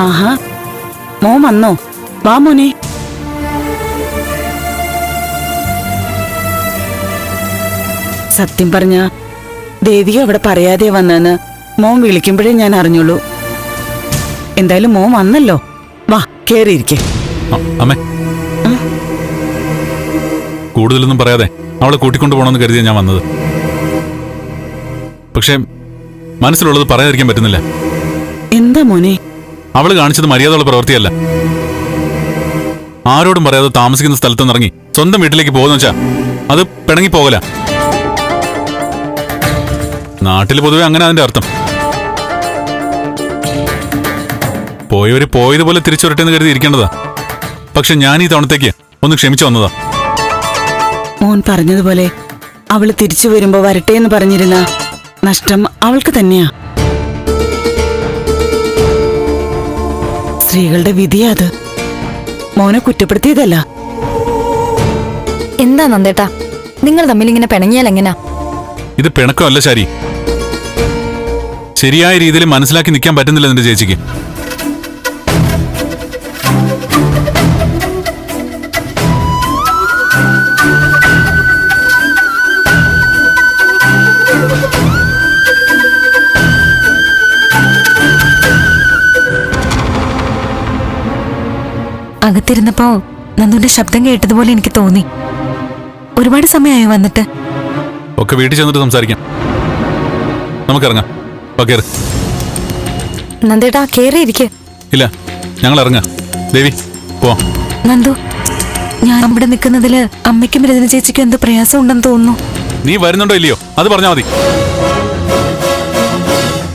ആഹാ. മോൻ വന്നോ? വാ മോനെ. സത്യം പറഞ്ഞ ദേവിക അവിടെ പറയാതെ വന്നെന്ന് മോൻ വിളിക്കുമ്പോഴേ ഞാൻ അറിഞ്ഞുള്ളൂ. എന്തായാലും മോൻ വന്നല്ലോ. വാ കേറിയിരിക്കെ. അമ്മേ. കൂടുതലൊന്നും പറയാതെ അവളെ കൂട്ടിക്കൊണ്ടു പോകണമെന്ന് കരുതിയാ ഞാൻ വന്നത്. പക്ഷേ മനസ്സിലുള്ളത് പറയാതിരിക്കാൻ പറ്റുന്നില്ല. എന്താ മോനെ? അവൾ കാണിച്ചത് മര്യാദയുള്ള പ്രവൃത്തിയല്ല. ആരോടും പറയാതെ താമസിക്കുന്ന സ്ഥലത്തുനിന്ന് ഇറങ്ങി സ്വന്തം വീട്ടിലേക്ക് പോകുന്ന വെച്ചാ അത് പിണങ്ങി പോകല നാട്ടിൽ പൊതുവെ അങ്ങനെ അതിന്റെ അർത്ഥം. പോയവര് പോയതുപോലെ തിരിച്ചു വരട്ടെന്ന് കരുതി ഇരിക്കേണ്ടതാ. പക്ഷെ ഞാൻ ഈ തവണത്തേക്ക് ഒന്ന് ക്ഷമിച്ചു വന്നതാ. മോൻ പറഞ്ഞതുപോലെ അവൾ തിരിച്ചു വരുമ്പോ വരട്ടെ എന്ന് പറഞ്ഞിരുന്ന നഷ്ടം അവൾക്ക് തന്നെയാ. സ്ത്രീകളുടെ വിധിയാ അത്. മോനെ കുറ്റപ്പെടുത്തിയതല്ല. എന്താ നന്ദേട്ടാ? നിങ്ങൾ തമ്മിൽ ഇങ്ങനെ പിണങ്ങിയാൽ എങ്ങനാ? ഇത് പിണക്കമല്ല ശരി. ശരിയായ രീതിയിൽ മനസ്സിലാക്കി നിൽക്കാൻ പറ്റുന്നില്ല നിന്റെ ചേച്ചിക്ക്. അകത്തിരുന്നപ്പോ നന്ദുവിന്റെ ശബ്ദം കേട്ടതുപോലെ എനിക്ക് തോന്നി. ഒരുപാട് സമയമായി വന്നിട്ട്. ഒക്കെ വീട്ടിൽ ചെന്നിട്ട് സംസാരിക്കാം. നമുക്കിറങ്ങാം. നന്ദേട്ടാ കേറിയിരിക്കെ. ഇല്ല ഞങ്ങൾ ഇറങ്ങാം ദേവി പോ നന്ദു ഞാൻ ഇവിടെ നിൽക്കുന്നതിൽ അമ്മയ്ക്കും രജന ചേച്ചിക്കും എന്തോ പ്രയാസം ഉണ്ടെന്ന് തോന്നുന്നു. നീ വരുന്നുണ്ടോ ഇല്ലയോ? അത് പറഞ്ഞാൽ മതി.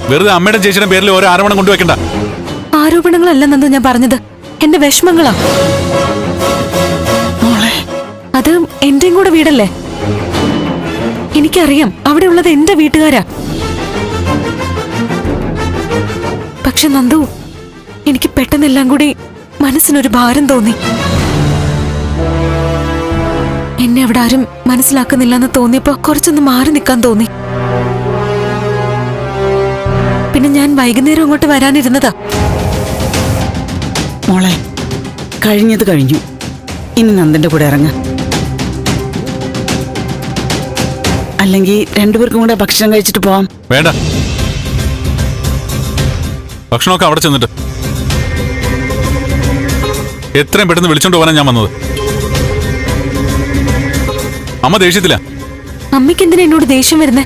വെറുതെ അമ്മയുടെ ചേച്ചിയുടെ പേരിൽ ഓരോ ആരോപണം കൊണ്ടുവെക്കണ്ട ആരോപണങ്ങളല്ല നന്ദു ഞാൻ പറഞ്ഞത്. എന്റെ വിഷമങ്ങളാ. അത് എന്റെയും കൂടെ വീടല്ലേ? എനിക്കറിയാം അവിടെ ഉള്ളത് എന്റെ വീട്ടുകാരാ. പക്ഷെ നന്ദു എനിക്ക് പെട്ടെന്നെല്ലാം കൂടി മനസ്സിനൊരു ഭാരം തോന്നി. എന്നെ അവിടെ ആരും മനസ്സിലാക്കുന്നില്ലെന്ന് തോന്നിയപ്പോ കുറച്ചൊന്ന് മാറി നിൽക്കാൻ തോന്നി. പിന്നെ ഞാൻ വൈകുന്നേരം അങ്ങോട്ട് വരാനിരുന്നതാ. മോളെ കഴിഞ്ഞത് കഴിഞ്ഞു. ഇനി നന്ദന്റെ കൂടെ ഇറങ്ങ. അല്ലെങ്കിൽ രണ്ടുപേർക്കും കൂടെ ഭക്ഷണം കഴിച്ചിട്ട് പോവാം. വേണ്ട. ഭക്ഷണമൊക്കെ അവിടെ ചെന്നിട്ട്. എത്രയും പെട്ടെന്ന് വിളിച്ചോണ്ട് പോകാനാ ഞാൻ വന്നത്. അമ്മ ദേഷ്യത്തില്ല അമ്മയ്ക്ക് എന്തിനാ എന്നോട് ദേഷ്യം വരുന്നേ?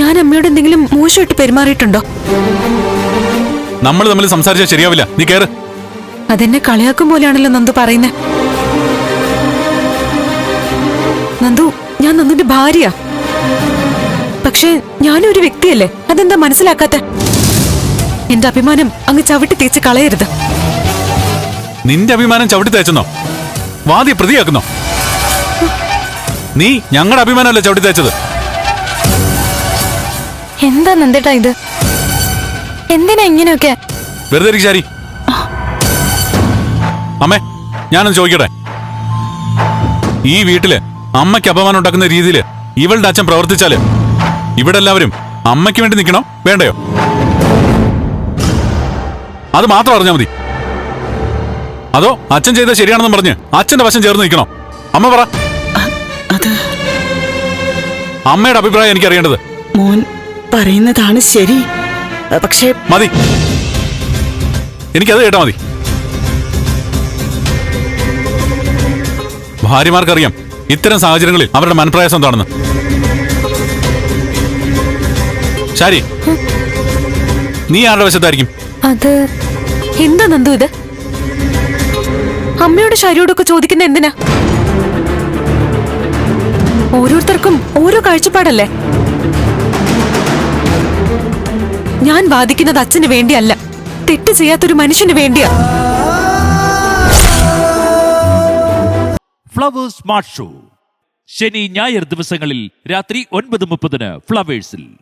ഞാൻ അമ്മയോട് എന്തെങ്കിലും മോശമായിട്ട് പെരുമാറിയിട്ടുണ്ടോ? നമ്മൾ തമ്മിൽ സംസാരിച്ചാൽ ശരിയാവില്ല. നീ കേറ്. അതെന്നെ കളിയാക്കും പോലെയാണല്ലോ നന്ദു പറയുന്നേ. നന്ദു ഞാൻ നന്ദുന്റെ ഭാര്യ. പക്ഷേ ഞാനും ഒരു വ്യക്തിയല്ലേ? അതെന്താ മനസ്സിലാക്കാത്ത? എന്റെ അഭിമാനം അങ്ങ് ചവിട്ടി തേച്ച് കളയരുത്. നിന്റെ അഭിമാനം ചവിട്ടി തേച്ചെന്നോ? വാദി പ്രതിയാക്കുന്നോ? നീ ഞങ്ങളുടെ അഭിമാനമല്ലേ ചവിട്ടി തേച്ചത്? എന്താ നന്ദേട്ടാ ഇത്? എന്തിനാ ഇങ്ങനെയൊക്കെ? വെറുതെ ഇരിക്ക് ശാരി. അമ്മേ ഞാനൊന്ന് ചോദിക്കട്ടെ? ഈ വീട്ടിൽ അമ്മയ്ക്ക് അപമാനം ഉണ്ടാക്കുന്ന രീതിയിൽ ഇവളുടെ അച്ഛൻ പ്രവർത്തിച്ചാൽ ഇവിടെ എല്ലാവരും അമ്മയ്ക്ക് വേണ്ടി നിൽക്കണോ? വേണ്ടയോ? അത് മാത്രം അറിഞ്ഞാൽ മതി. അതോ അച്ഛൻ ചെയ്ത ശരിയാണെന്ന് പറഞ്ഞ് അച്ഛന്റെ വശം ചേർന്ന് നിൽക്കണോ? അമ്മ പറ. അത് അമ്മയുടെ അഭിപ്രായം എനിക്ക് അറിയേണ്ടത് മോൻ പറയുന്നതാണ് ശരി. പക്ഷേ മതി. എനിക്കത് കേട്ടാ മതി. ഭാര്യമാർക്കറിയാം ഇത്തരം സാഹചര്യങ്ങളിൽ അവരുടെ മനപ്രയാസം എന്താണെന്ന്. ശരി നീ ആരുടെ വശത്തായിരിക്കും? അത് എന്താ നന്ദു ഇത്? അമ്മയോട് ശരിയോടൊക്കെ ചോദിക്കുന്ന എന്തിനാ? ഓരോരുത്തർക്കും ഓരോ കാഴ്ചപ്പാടല്ലേ? ഞാൻ വാദിക്കുന്നത് അച്ഛന് വേണ്ടിയല്ല. തെറ്റ് ചെയ്യാത്തൊരു മനുഷ്യന് വേണ്ടിയാ. ഫ്ലവേഴ്സ് ഷോ ശനി ഞായർ ദിവസങ്ങളിൽ രാത്രി ഒൻപത് മുപ്പതിന് ഫ്ലവേഴ്സിൽ